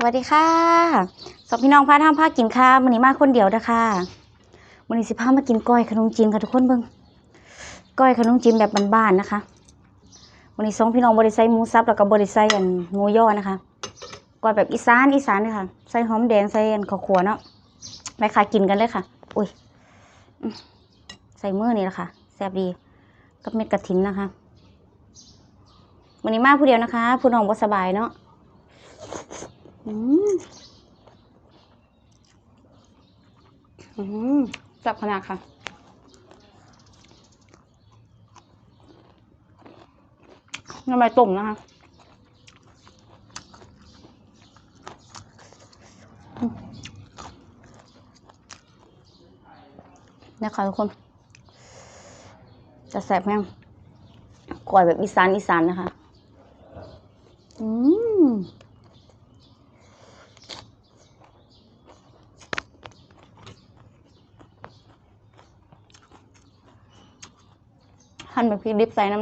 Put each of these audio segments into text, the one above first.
สวัสดีค่ะสองพี่น้องพาทำพากินค่ะมื้อนี้มาคนเดียวนะคะมื้อนี้สิพามากินก้อยขนมจีนค่ะทุกคนเบิ่งก้อยขนมจีนแบบบ้านๆนะคะมื้อนี้สองพี่น้องบ่ได้ใส่หมูสับแล้วก็บ่ได้ใส่อันหมูย่อนะคะก้อยแบบอีสานอีสานเลยค่ะใส่หอมแดงใส่อันข้าวขัวเนาะไปค่ะกินกันเลยค่ะ อุ้ยใส่มือนี่แหละค่ะแซ่บดีกับเม็ดกระถินนะคะมื้อนี้มาผู้เดียวนะคะ ผู้น้องบ่สบายเนาะ อืมอืมจับขนาดค่ะน้ำลายต้มนะคะนะคะทุกคน จะแสบแม่งก่อยแบบอีสานอีสานนะคะ อืม หั่นแบบพริกดิบใส่น้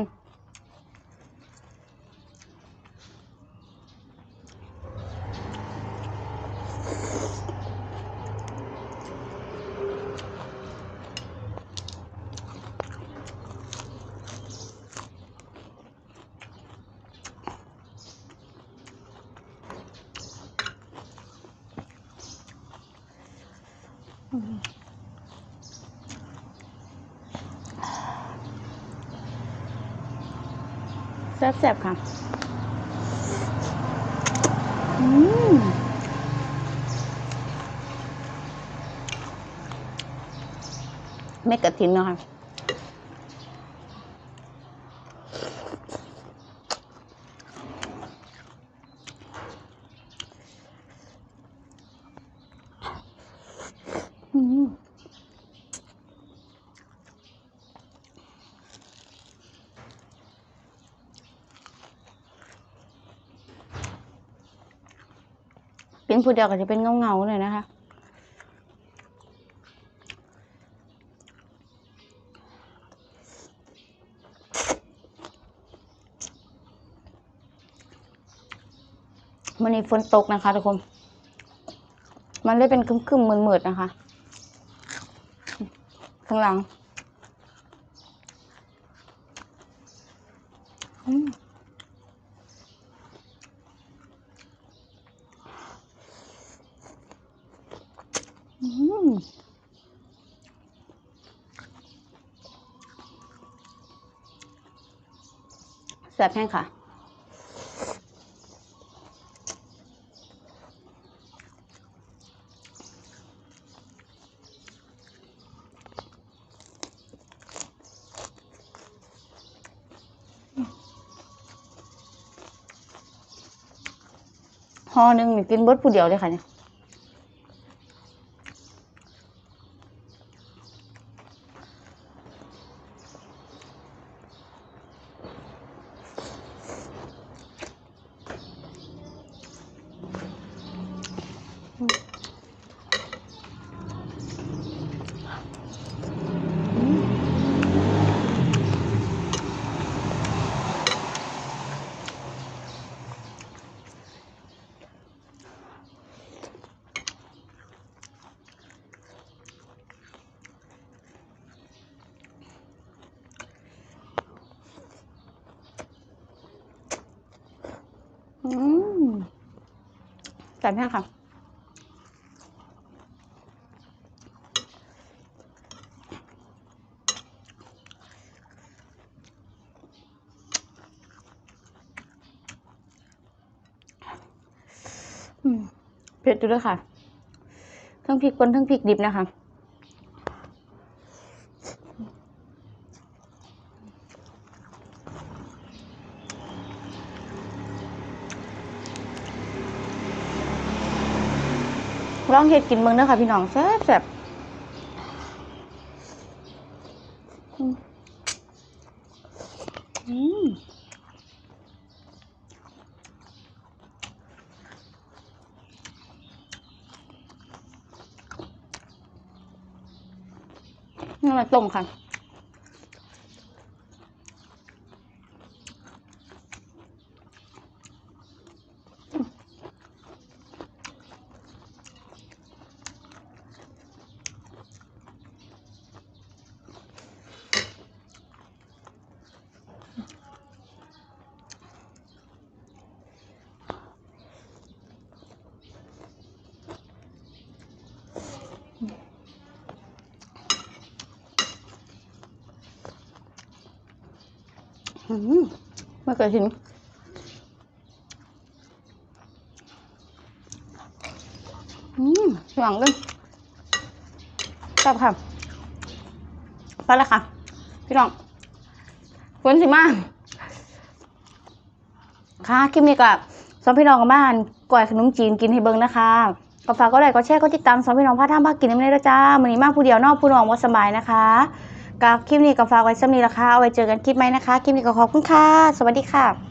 ำ แซ่บๆค่ะ อืมเม็ดกระถินเนาะค่ะ อืม เป็นผู้เดียวก็จะเป็นเงาเงาๆเลยนะคะมันนี้ฝนตกนะคะทุกคน มันเลยเป็นครึ้มๆมืดๆนะคะ ข้างหลัง อืม แซ่บแห้งค่ะ ห่อหนึ่งนี่กินเบิดผู้เดียวเลยค่ะเนี่ย อืมแซ่บแห้ค่ะ เผ็ดอยู่ด้วยค่ะ ทั้งพริกป่นทั้งพริกดิบนะคะ ลองเห็ดกินเมืองเด้อค่ะพี่น้องแซ่บแซ่บอืมอืมนี่มาต้มค่ะ ไม่เคยกินอืมหวังกันชอบค่ะไปแล้วค่ะ พี่น้องฝนสิมากค่ะคลิปนี้ก็สองพี่น้องกับบ้านก่อยขนมจีนกินให้เบิ่งนะคะก็ฝากก็ไลค์ก็แชร์ก็ติดตามสองพี่น้องพาท่ามพากินน้ำเนยด้วยจ้ามื้อนี้มากผู้เดียวนอกผู้น้องว่าสบายนะคะ กับคลิปนี้ก็ฝากไว้สำนี้ละค่ะเอาไว้เจอกันคลิปไหมนะคะ คลิปนี้ก็ขอบคุณค่ะ สวัสดีค่ะ